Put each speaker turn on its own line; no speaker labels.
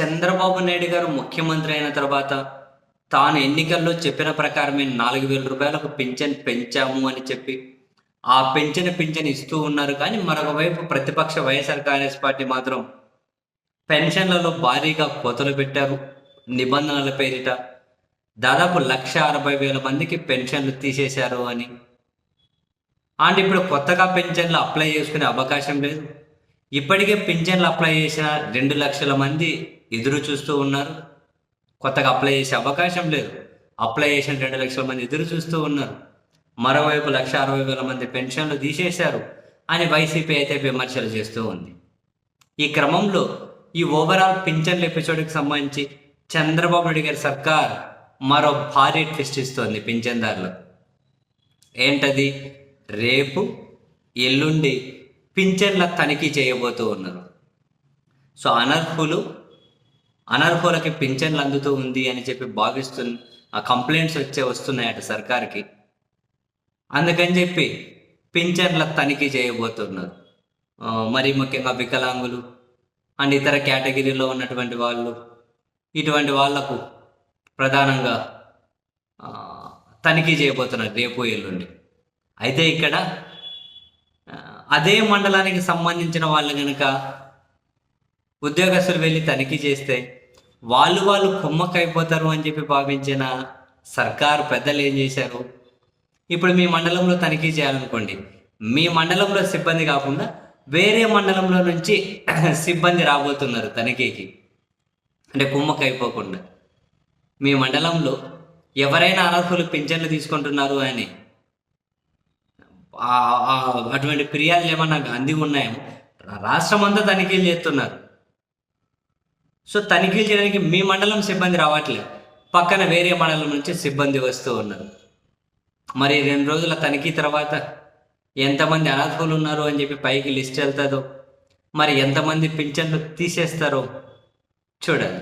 చంద్రబాబు నాయుడు గారు ముఖ్యమంత్రి అయిన తర్వాత తాను ఎన్నికల్లో చెప్పిన ప్రకారమే నాలుగు వేల రూపాయలకు పింఛన్ పెంచాము అని చెప్పి ఆ పెంచిన పింఛన్ ఇస్తూ ఉన్నారు. కానీ మరొక వైపు ప్రతిపక్ష వైఎస్ఆర్ కాంగ్రెస్ పార్టీ మాత్రం పెన్షన్లలో భారీగా కోతలు పెట్టారు. నిబంధనల పేరిట దాదాపు లక్ష అరవై వేల మందికి పెన్షన్లు తీసేశారు అని. అండ్ ఇప్పుడు కొత్తగా పెన్షన్లు అప్లై చేసుకునే అవకాశం లేదు. ఇప్పటికే పింఛన్లు అప్లై చేసిన రెండు లక్షల మంది ఎదురు చూస్తూ ఉన్నారు. కొత్తగా అప్లై చేసే అవకాశం లేదు. అప్లై చేసిన రెండు లక్షల మంది ఎదురు చూస్తూ ఉన్నారు. మరోవైపు లక్ష అరవై వేల మంది పెన్షన్లు తీసేశారు అని వైసీపీ అయితే విమర్శలు చేస్తూ ఉంది. ఈ క్రమంలో ఈ ఓవరాల్ పింఛన్ల ఎపిసోడ్కి సంబంధించి చంద్రబాబు నాయుడు గారి సర్కార్ మరో భారీ ట్విస్ట్ ఇస్తోంది పింఛన్దారులకు. ఏంటది? రేపు ఎల్లుండి పింఛన్ల తనిఖీ చేయబోతూ ఉన్నారు. సో అనర్హులు అనర్హులకి పింఛన్లు అందుతూ ఉంది అని చెప్పి భావిస్తున్న ఆ కంప్లైంట్స్ వచ్చే వస్తున్నాయట సర్కార్కి. అందుకని చెప్పి పింఛన్ల తనిఖీ చేయబోతున్నారు. మరి ముఖ్యంగా వికలాంగులు అండ్ ఇతర కేటగిరీలో ఉన్నటువంటి వాళ్ళు ఇటువంటి వాళ్ళకు ప్రధానంగా తనిఖీ చేయబోతున్నారు రేపు ఎల్లుండి. అయితే ఇక్కడ అదే మండలానికి సంబంధించిన వాళ్ళు కనుక ఉద్యోగస్తులు వెళ్ళి తనిఖీ చేస్తే వాళ్ళు వాళ్ళు కుమ్మకైపోతారు అని చెప్పి భావించిన సర్కారు పెద్దలు ఏం చేశారు? ఇప్పుడు మీ మండలంలో తనిఖీ చేయాలనుకోండి. మీ మండలంలో సిబ్బంది కాకుండా వేరే మండలంలో నుంచి సిబ్బంది రాబోతున్నారు తనిఖీకి. అంటే కుమ్మకైపోకుండా మీ మండలంలో ఎవరైనా అర్హులు పింఛన్లు తీసుకుంటున్నారు అని అటువంటి ఫిర్యాదులు ఏమన్నా అంది ఉన్నాయేమో రాష్ట్రం అంతా తనిఖీలు చేస్తున్నారు. సో తనిఖీలు చేయడానికి మీ మండలం సిబ్బంది రావట్లేదు పక్కన వేరే మండలం నుంచి సిబ్బంది వస్తూ ఉన్నారు. మరి రెండు రోజుల తనిఖీ తర్వాత ఎంతమంది అనర్హులు ఉన్నారు అని చెప్పి పైకి లిస్ట్ వెళ్తుందో మరి ఎంతమంది పింఛన్లు తీసేస్తారో చూడాలి.